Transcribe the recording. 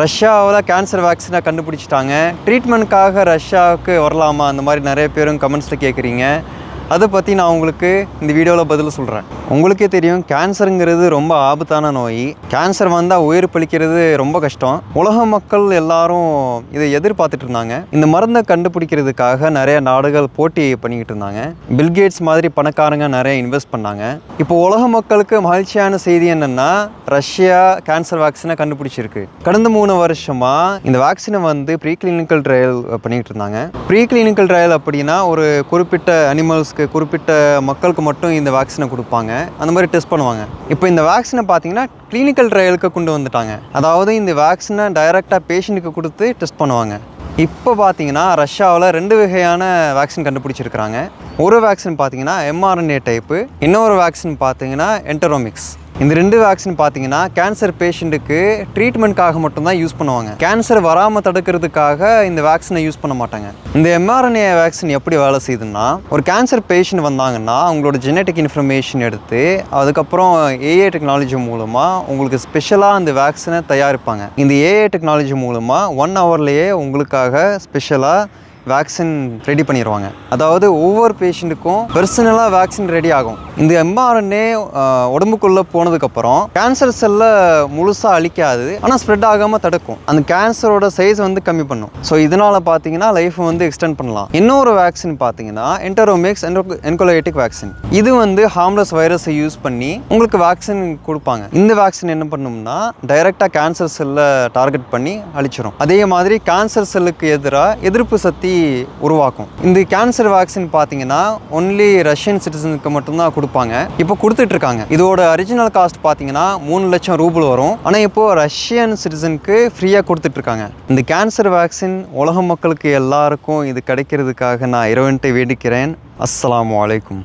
ரஷ்யாவில் கேன்சர் வேக்சினை கண்டுபிடிச்சிட்டாங்க. ட்ரீட்மெண்ட்காக ரஷ்யாவுக்கு வரலாமா? அந்த மாதிரி நிறைய பேரும் கமெண்ட்ஸில் கேட்குறீங்க. அதை பற்றி நான் உங்களுக்கு இந்த வீடியோவில் பதில் சொல்கிறேன் உங்களுக்கே தெரியும் கேன்சருங்கிறது ரொம்ப ஆபத்தான நோய். கேன்சர் வந்தால் உயிர் பலிக்கிறது ரொம்ப கஷ்டம். உலக மக்கள் எல்லாரும் இதை எதிர்பார்த்துட்டு இருந்தாங்க. இந்த மருந்தை கண்டுபிடிக்கிறதுக்காக நிறைய நாடுகள் போட்டி பண்ணிக்கிட்டு இருந்தாங்க. பில்கேட்ஸ் மாதிரி பணக்காரங்க நிறைய இன்வெஸ்ட் பண்ணாங்க. இப்போ உலக மக்களுக்கு மகிழ்ச்சியான செய்தி என்னென்னா ரஷ்யா கேன்சர் வேக்சினை கண்டுபிடிச்சிருக்கு. கடந்த மூணு வருஷமாக இந்த வேக்சினை வந்து ப்ரீ கிளினிக்கல் ட்ரையல் பண்ணிக்கிட்டு இருந்தாங்க. ப்ரீ கிளினிக்கல் ட்ரையல் அப்படின்னா ஒரு குறிப்பிட்ட அனிமல்ஸ்க்கு குறிப்பிட்ட மக்களுக்கு மட்டும் இந்த வேக்சினை கொடுப்பாங்க. அந்த மாதிரி டெஸ்ட் பண்ணுவாங்க. இப்போ இந்த வேக்சினை பார்த்தீங்கன்னா கிளினிக்கல் ட்ரையலுக்கு கொண்டு வந்துட்டாங்க. அதாவது இந்த வேக்சினை டைரெக்டாக பேஷண்ட்டுக்கு கொடுத்து டெஸ்ட் பண்ணுவாங்க. இப்போ பார்த்தீங்கன்னா ரஷ்யாவில் ரெண்டு வகையான வேக்சின் கண்டுபிடிச்சிருக்கிறாங்க. ஒரு வேக்சின் பார்த்தீங்கன்னா எம்ஆர்என்ஏ டைப்பு இன்னொரு வேக்சின் பார்த்தீங்கன்னா என்டரோமிக்ஸ் இந்த ரெண்டு வேக்சின் பார்த்தீங்கன்னா கேன்சர் பேஷண்ட்டுக்கு ட்ரீட்மெண்ட்காக மட்டும்தான் யூஸ் பண்ணுவாங்க. கேன்சர் வராமல் தடுக்கிறதுக்காக இந்த வேக்சினை யூஸ் பண்ண மாட்டாங்க. இந்த எம்ஆர்என்ஏ வேக்சின் எப்படி வேலை செய்யுதுன்னா ஒரு கேன்சர் பேஷண்ட் வந்தாங்கன்னா அவங்களோட ஜெனட்டிக் இன்ஃபர்மேஷன் எடுத்து அதுக்கப்புறம் ஏஏ டெக்னாலஜி மூலமாக உங்களுக்கு ஸ்பெஷலாக அந்த வேக்சினை தயாரிப்பாங்க. இந்த ஏஏ டெக்னாலஜி மூலமாக ஒன் ஹவர்லேயே உங்களுக்காக ஸ்பெஷலாக வேக்சின் ரெடி பண்ணிடுவாங்க அதாவது ஒவ்வொரு பேஷண்ட்டுக்கும் பர்சனலாக வேக்சின் ரெடி ஆகும். இந்த எம்ஆர்என்ஏ உடம்புக்குள்ளே போனதுக்கப்புறம் கேன்சர் செல்லை முழுசாக அழிக்காது ஆனால் ஸ்ப்ரெட் ஆகாமல் தடுக்கும். அந்த கேன்சரோட சைஸ் வந்து கம்மி பண்ணும். ஸோ இதனால் பார்த்தீங்கன்னா லைஃப்பை வந்து எக்ஸ்டெண்ட் பண்ணலாம். இன்னொரு வேக்சின் பார்த்தீங்கன்னா என்டரோமிக்ஸ் என்கோலோட்டிக் வேக்சின் இது வந்து ஹார்ம்லெஸ் வைரஸை யூஸ் பண்ணி உங்களுக்கு வேக்சின் கொடுப்பாங்க. இந்த வேக்சின் என்ன பண்ணும்னா டைரெக்டாக கேன்சர் செல்லை டார்கெட் பண்ணி அழிச்சிடும் அதே மாதிரி கேன்சர் செல்லுக்கு எதிராக எதிர்ப்பு சக்தி உருவாக்கும். இந்த கேன்சர் வேக்சின் பார்த்தீங்கன்னா ஒன்லி ரஷ்யன் சிட்டிசனுக்கு மட்டும்தான் கொடுப்பாங்க. இப்போ கொடுத்துட்டு இருக்காங்க இதோட ஒரிஜினல் காஸ்ட் பார்த்தீங்கன்னா மூணு லட்சம் ரூபல் வரும். ஆனால் இப்போ ரஷ்யன் சிட்டிசனுக்கு ஃப்ரீயாக கொடுத்துட்ருக்காங்க. இந்த கேன்சர் வேக்சின் உலக மக்களுக்கு எல்லாருக்கும் இது கிடைக்கிறதுக்காக நான் இறைவன்ட்டை வேண்டிக்கிறேன். அஸ்ஸலாமு அலைக்கும்.